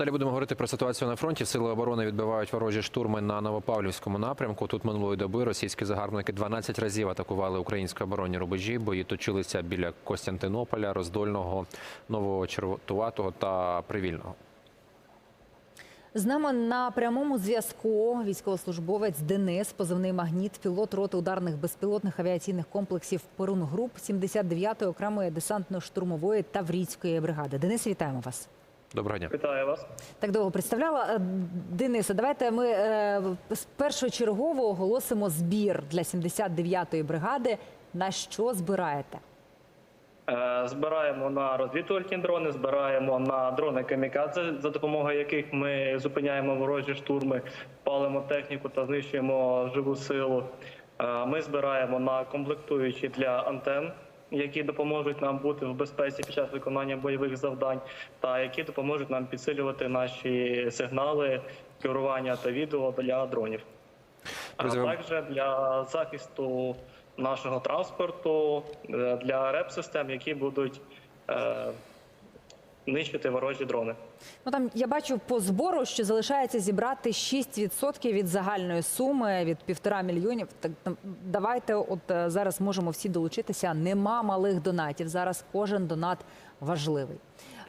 Далі будемо говорити про ситуацію на фронті. Сили оборони відбивають ворожі штурми на Новопавлівському напрямку. Тут минулої доби російські загарбники 12 разів атакували українські оборонні рубежі. Бої точилися біля Костянтинополя, Роздольного, Нового Червотуватого та Привільного. З нами на прямому зв'язку військовослужбовець Денис, позивний магніт, пілот роти ударних безпілотних авіаційних комплексів Перун Груп 79-ї окремої десантно-штурмової Таврійської бригади. Денис, вітаємо вас. Доброго дня. Вітаю вас. Так довго представляла. Е, Денисе, давайте ми е, першочергово оголосимо збір для 79-ї бригади. На що збираєте? Е, Збираємо на розвідувальні дрони, збираємо на дрони камікадзе, за допомогою яких ми зупиняємо ворожі штурми, палимо техніку та знищуємо живу силу. Ми збираємо на комплектуючі для антен, які допоможуть нам бути в безпеці під час виконання бойових завдань, та які допоможуть нам підсилювати наші сигнали, керування та відео для дронів. А також для захисту нашого транспорту, е, для реп-систем, які будуть е, нищити ворожі дрони. Ну там я бачу по збору, що залишається зібрати 6% від загальної суми від півтора мільйонів. Так давайте, от е, зараз можемо всі долучитися. Нема малих донатів. Зараз кожен донат важливий.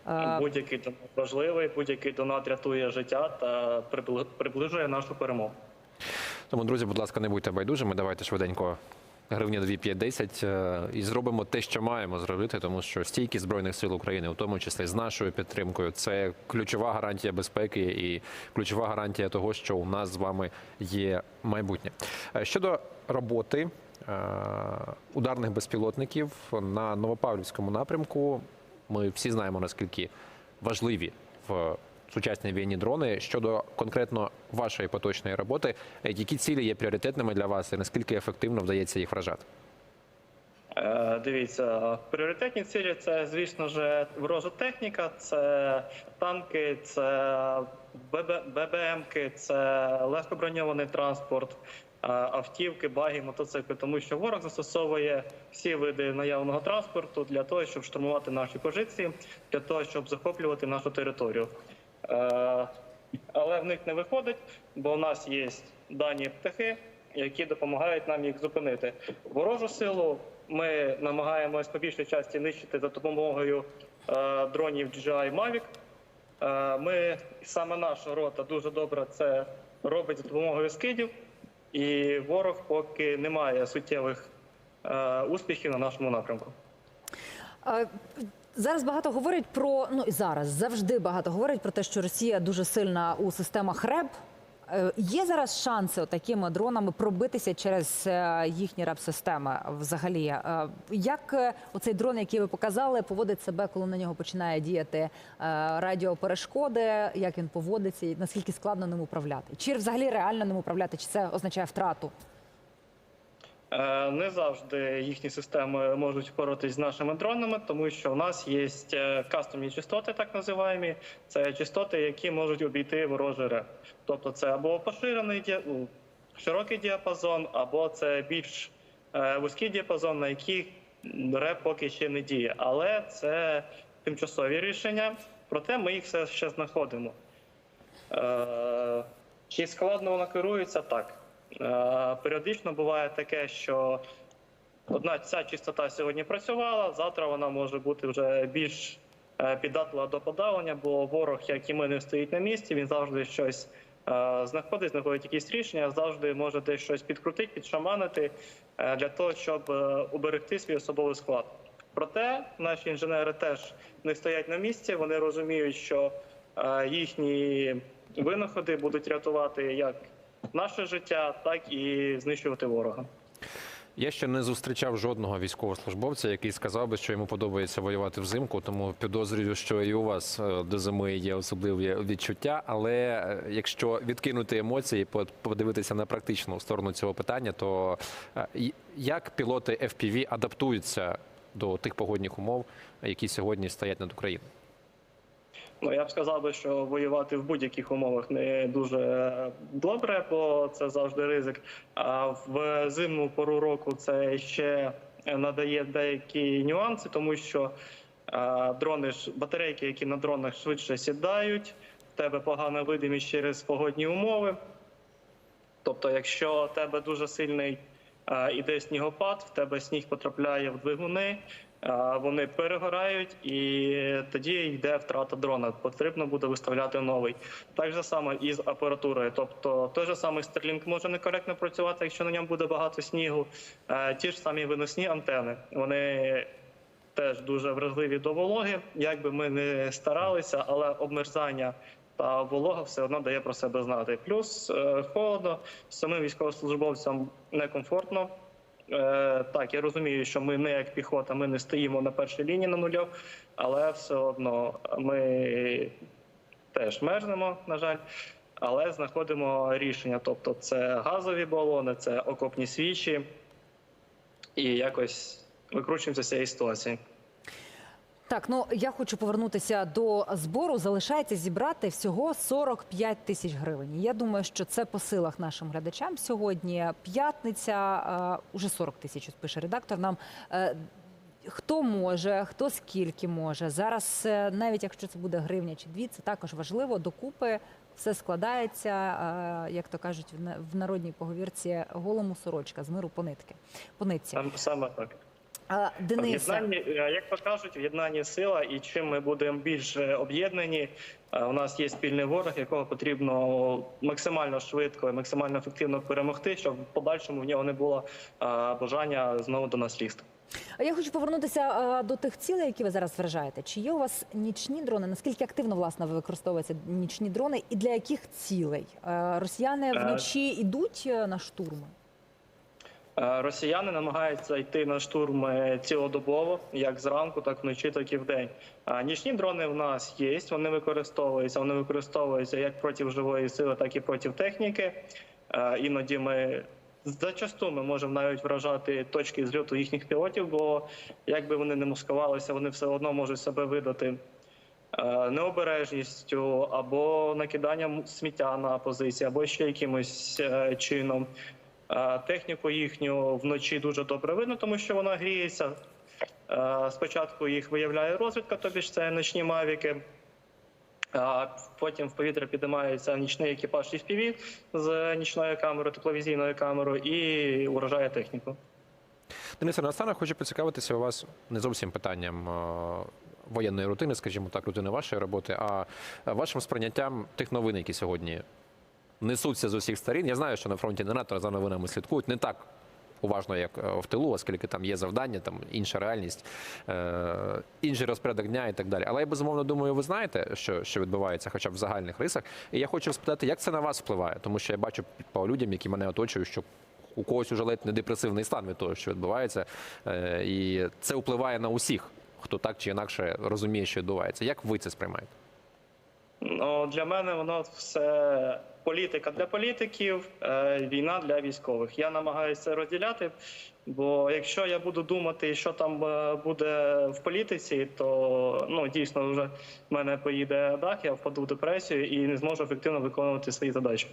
Е, Будь-який донат важливий, будь-який донат рятує життя та прибли- приближує нашу перемогу. Тому, друзі, будь ласка, не будьте байдужими. Давайте швиденько гривня 2, 5, 10 е, і зробимо те, що маємо зробити, тому що стійкість збройних сил України, у тому числі з нашою підтримкою, це ключова гарантія безпеки і ключова гарантія того, що у нас з вами є майбутнє. Е, Щодо роботи е, ударних безпілотників на Новопавлівському напрямку, ми всі знаємо наскільки важливі в сучасній війні дрони. Щодо конкретно вашої поточної роботи, е, які цілі є пріоритетними для вас і наскільки ефективно вдається їх вражати? Е, Дивіться, пріоритетні цілі це, звісно ж, ворожа техніка, це танки, це ББ, ББМки, це легкоброньований транспорт, е, автівки, баги, мотоцикли, тому що ворог застосовує всі види наявного транспорту для того, щоб штурмувати наші позиції, для того, щоб захоплювати нашу територію. Е, Але в них не виходить, бо в нас є дані птахи, які допомагають нам їх зупинити. Ворожу силу ми намагаємось по більшій часті нищити за допомогою е, дронів DJI Mavic. Е, ми саме наша рота дуже добре це робить за допомогою скидів, і ворог поки не має суттєвих успіхів на нашому напрямку. Зараз багато говорять про ну і зараз завжди багато говорять про те, що Росія дуже сильна у системах РЕБ. Е, Є зараз шанси такими дронами пробитися через е, їхні РЕБ-системи взагалі. Е, Як оцей дрон, який ви показали, поводить себе, коли на нього починає діяти радіоперешкоди, як він поводиться, і наскільки складно ним управляти? Чи взагалі реально ним управляти, чи це означає втрату? Е, Не завжди їхні системи можуть впоратись з нашими дронами, тому що в нас є е, кастомні частоти, так називаємо. Це частоти, які можуть обійти ворожий реп. Тобто, це або поширений ну, широкий діапазон, або це більш е, вузький діапазон, на який реп поки ще не діє. Але це тимчасові рішення. Проте ми їх все ще знаходимо. Чи складно вона керується? Так. Е, Періодично буває таке, що одна ця частота сьогодні працювала, завтра вона може бути вже більш е, піддатлива до подавлення, бо ворог, як і ми, не стоїть на місці, він завжди щось е, знаходить, знаходить якісь рішення, завжди може десь щось підкрутити, підшаманити для того, щоб уберегти свій особовий склад. Проте наші інженери теж не стоять на місці, вони розуміють, що їхні винаходи будуть рятувати як наше життя, так і знищувати ворога. Я ще не зустрічав жодного військовослужбовця, який сказав би, що йому подобається воювати взимку. Тому підозрюю, що і у вас е, до зими є особливі відчуття. Але е, якщо відкинути емоції, по- подивитися на практичну сторону цього питання, то е, як пілоти FPV адаптуються до тих погодних умов, які сьогодні стоять над Україною? Ну я б сказав би, що воювати в будь-яких умовах не дуже добре, бо це завжди ризик. А в зимну пору року це ще надає деякі нюанси, тому що дрони батарейки, які на дронах швидше сідають. в тебе погана видимість через погодні умови. Тобто, якщо в тебе дуже сильний іде снігопад, в тебе сніг потрапляє в двигуни, вони перегорають, і тоді йде втрата дрона. Потрібно буде виставляти новий. Так же саме і апаратурою. Тобто, той же самий Starlink може некоректно працювати, якщо на ньому буде багато снігу. Ті ж самі виносні антени. Вони теж дуже вразливі до вологи. Як би ми не старалися, але обмерзання та волога все одно дає про себе знати. Плюс е, холодно, самим військовослужбовцям некомфортно. Е, так, я розумію, що ми не як піхота, ми не стоїмо на першій лінії на нульов, але все одно ми теж мерзнемо, на жаль, але знаходимо рішення. Тобто, це газові балони, це окопні свічі, і якось викручуємося з цієї ситуації. Так, ну я хочу повернутися до збору. Залишається зібрати всього 45 тисяч гривень. Я думаю, що це по силах нашим глядачам сьогодні. П'ятниця уже 40 тисяч пише редактор. Нам е, хто може, хто скільки може. Зараз, е, навіть якщо це буде гривня чи дві, це також важливо. Докупи все складається, е, як то кажуть, в народній поговірці голому сорочка з миру по нитки. По саме так. А, Денисе, е, як то кажуть, об'єднання сила, і чим ми будемо більш е, об'єднані, е, у нас є спільний ворог, якого потрібно максимально швидко і максимально ефективно перемогти, щоб в подальшому в нього не було бажання знову до нас лізти. Я хочу повернутися до тих цілей, які ви зараз вражаєте. Чи є у вас нічні дрони? Наскільки активно власне ви використовуєте нічні дрони, і для яких цілей? Росіяни вночі йдуть на штурми? Е, Росіяни намагаються йти на штурм цілодобово, як зранку, так вночі, так і вдень. А нічні дрони в нас є, вони використовуються. Вони використовуються як проти живої сили, так і проти техніки. Е, Іноді ми зачасту ми можемо навіть вражати точки зльоту їхніх пілотів, бо як би вони не маскувалися, вони все одно можуть себе видати. е, Необережністю або накиданням сміття на позиції, або ще якимось чином. Е, Техніку їхню вночі дуже добре видно, тому що вона гріється. Е, Спочатку їх виявляє розвідка, тобі ж це ночні мавіки. А потім в повітря піднімається нічний екіпаж FPV з нічною камерою, тепловізійною камерою і уражає техніку. Денисе, наостанок хочу поцікавитися у вас не зовсім питанням е, воєнної рутини, скажімо так, рутини вашої роботи, а вашим сприйняттям тих новин, які сьогодні несуться з усіх сторін. Я знаю, що на фронті не надто за новинами слідкують не так. Уважно, як е, в тилу, оскільки там є завдання, там інша реальність, е, інший розпорядок дня і так далі. Але я безумовно думаю, ви знаєте, що, що відбувається, хоча б в загальних рисах. І я хочу спитати, як це на вас впливає, тому що я бачу по людям, які мене оточують, що у когось уже ледь не депресивний стан від того, що відбувається, Е, і це впливає на усіх, хто так чи інакше розуміє, що відбувається. Як ви це сприймаєте? Ну, для мене воно все політика для політиків, е, війна для військових. Я намагаюся це розділяти. Бо якщо я буду думати, що там е, буде в політиці, то ну дійсно вже в мене поїде дах, я впаду в депресію і не зможу ефективно виконувати свої задачі.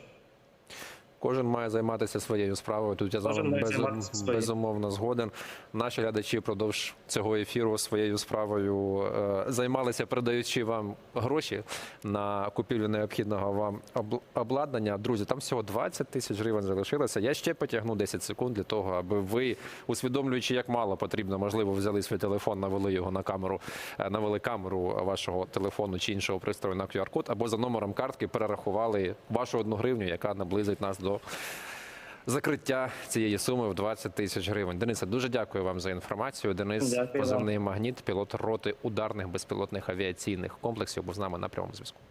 Кожен має займатися своєю справою. Тут я з вами без, безумовно згоден. Наші глядачі впродовж цього ефіру своєю справою е, займалися, передаючи вам гроші на купівлю необхідного вам обл- обладнання. Друзі, там всього 20 тисяч гривень залишилося. Я ще потягну 10 секунд для того, аби ви, усвідомлюючи, як мало потрібно, можливо, взяли свій телефон, навели його на камеру, е, навели камеру вашого телефону чи іншого пристрою на QR-код, або за номером картки перерахували вашу одну гривню, яка наблизить нас до закриття цієї суми в 20 тисяч гривень. Денисе, дуже дякую вам за інформацію. Денис, Дякую позивний магніт, пілот роти ударних безпілотних авіаційних комплексів, був з нами на прямому зв'язку.